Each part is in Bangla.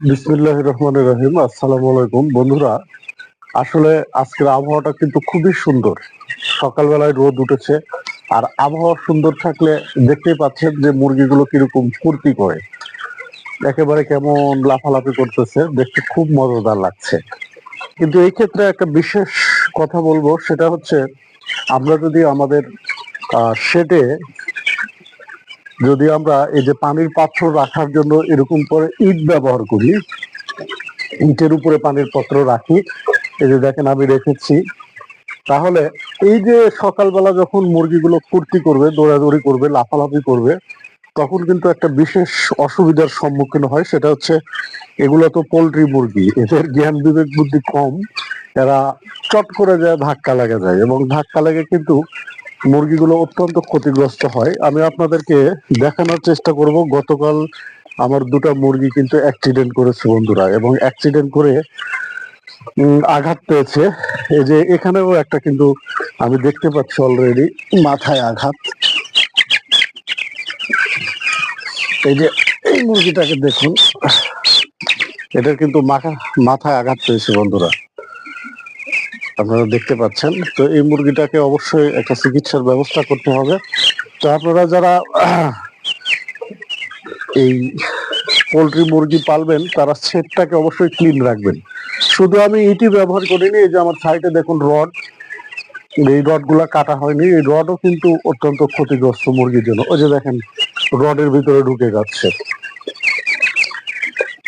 বিসমিল্লাহ রহমান রহিম, আসসালামু আলাইকুম। বন্ধুরা, আসলে আজকের আবহাওয়াটা কিন্তু খুবই সুন্দর। সকালবেলায় রোদ উঠেছে, আর আবহাওয়া সুন্দর থাকলে দেখতেই পাচ্ছেন যে মুরগিগুলো কীরকম ফুর্তি করে। একেবারে কেমন লাফালাফি করতেছে, দেখতে খুব মজাদার লাগছে। কিন্তু এই ক্ষেত্রে একটা বিশেষ কথা বলব, সেটা হচ্ছে, আমরা যদি আমাদের শেডে যদি আমরা এই যে পানির পাত্র রাখার জন্য এরকম করে ইট ব্যবহার করি, ইটের উপরে পানির পাত্র রাখি, এই যে দেখেন আমি রেখেছি, তাহলে এই যে সকালবেলা যখন মুরগিগুলো ফুর্তি করবে, দৌড়াদৌড়ি করবে, লাফালাফি করবে, তখন কিন্তু একটা বিশেষ অসুবিধার সম্মুখীন হয়, সেটা হচ্ছে এগুলো তো পোলট্রি মুরগি, এদের জ্ঞান বিবেক বুদ্ধি কম, এরা চট করে যায় ধাক্কা লেগে যায় এবং ধাক্কা লেগে কিন্তু মুরগিগুলো অত্যন্ত ক্ষতিগ্রস্ত হয়। আমি আপনাদেরকে দেখানোর চেষ্টা করব, গতকাল আমার দুটা মুরগি কিন্তু অ্যাক্সিডেন্ট করেছে বন্ধুরা এবং অ্যাক্সিডেন্ট করে আঘাত পেয়েছে। এই যে এখানেও একটা কিন্তু আমি দেখতে পাচ্ছি অলরেডি মাথায় আঘাত। এই যে এই মুরগিটাকে দেখুন, এটার কিন্তু মাথা মাথায় আঘাত পেয়েছে বন্ধুরা। আপনারা দেখতে পাচ্ছেন। তো এই মুরগিটাকে অবশ্যই একটা চিকিৎসার ব্যবস্থা করতে হবে। তো আপনারা যারা এই পোলট্রি মুরগি পালবেন, তারা সেটটাকে অবশ্যই ক্লিন রাখবেন। শুধু আমি ইটি ব্যবহার করিনি, এই যে আমার সাইডে দেখুন রড। এই রডগুলা কাটা হয়নি, এই রডও কিন্তু অত্যন্ত ক্ষতিগ্রস্ত মুরগির জন্য। ওই যে দেখেন, রডের ভিতরে ঢুকে যাচ্ছে।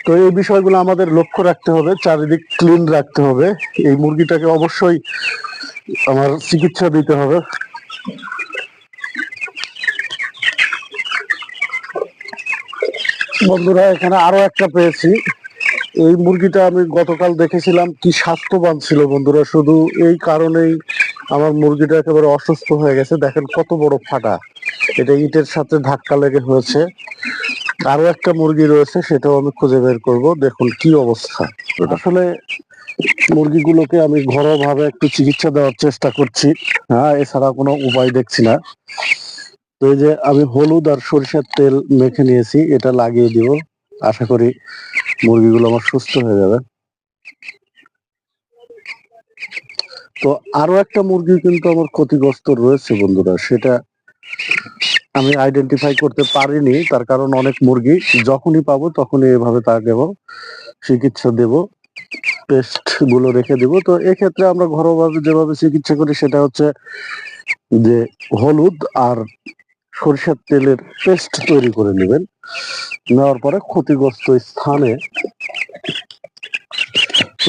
তো এই বিষয়গুলো আমাদের লক্ষ্য রাখতে হবে, চারিদিক ক্লিন রাখতে হবে। এই মুরগিটাকে অবশ্যই আমার চিকিৎসা দিতে হবে। বন্ধুরা, এখানে আরও একটা পেয়েছি। এই মুরগিটা আমি গতকাল দেখেছিলাম, কি স্বাস্থ্যবান ছিল বন্ধুরা। শুধু এই কারণেই আমার মুরগিটা একেবারে অসুস্থ হয়ে গেছে। দেখেন কত বড় ফাটা। এটা ইটের সাথে ধাক্কা লেগে হয়েছে। আরও একটা মুরগি রয়েছে সেটাও আমি খুঁজে বের করব। দেখুন কি অবস্থা। আসলে মুরগিগুলোকে আমি ঘরোয়া ভাবে একটু চিকিৎসা দেওয়ার চেষ্টা করছি। হ্যাঁ এছাড়া কোনো উপায় দেখছি না। তো এই যে আমি হলুদ আর সরিষার তেল মেখে নিয়েছি এটা লাগিয়ে দিব। আশা করি মুরগিগুলো আমার সুস্থ হয়ে যাবে। তো আরও একটা মুরগি কিন্তু আমার ক্ষতিগ্রস্ত রয়েছে বন্ধুরা সেটা আমি আইডেন্টিফাই করতে পারিনি, তার কারণ অনেক মুরগি যখনই পাবো তখনই এভাবে তার দেব, চিকিৎসা দেব পেস্টগুলো রেখে দেব। তো এক্ষেত্রে আমরা ঘরোয়াভাবে যেভাবে চিকিৎসা করি সেটা হচ্ছে যে হলুদ আর সরিষার তেলের পেস্ট তৈরি করে নেবেন। নেওয়ার পরে ক্ষতিগ্রস্ত স্থানে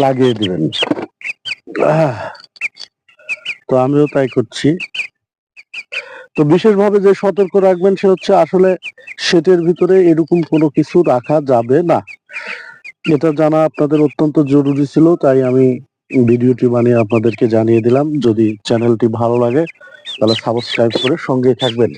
লাগিয়ে দিবেন। তো আমিও তাই করছি। তো বিশেষভাবে যে সতর্ক রাখবেন সে হচ্ছে আসলে সেটের ভিতরে এরকম কোনো কিছু রাখা যাবে না। এটা জানা আপনাদের অত্যন্ত জরুরি ছিল, তাই আমি ভিডিওটি বানিয়ে আপনাদেরকে জানিয়ে দিলাম। যদি চ্যানেলটি ভালো লাগে, তাহলে সাবস্ক্রাইব করে সঙ্গে থাকবেন।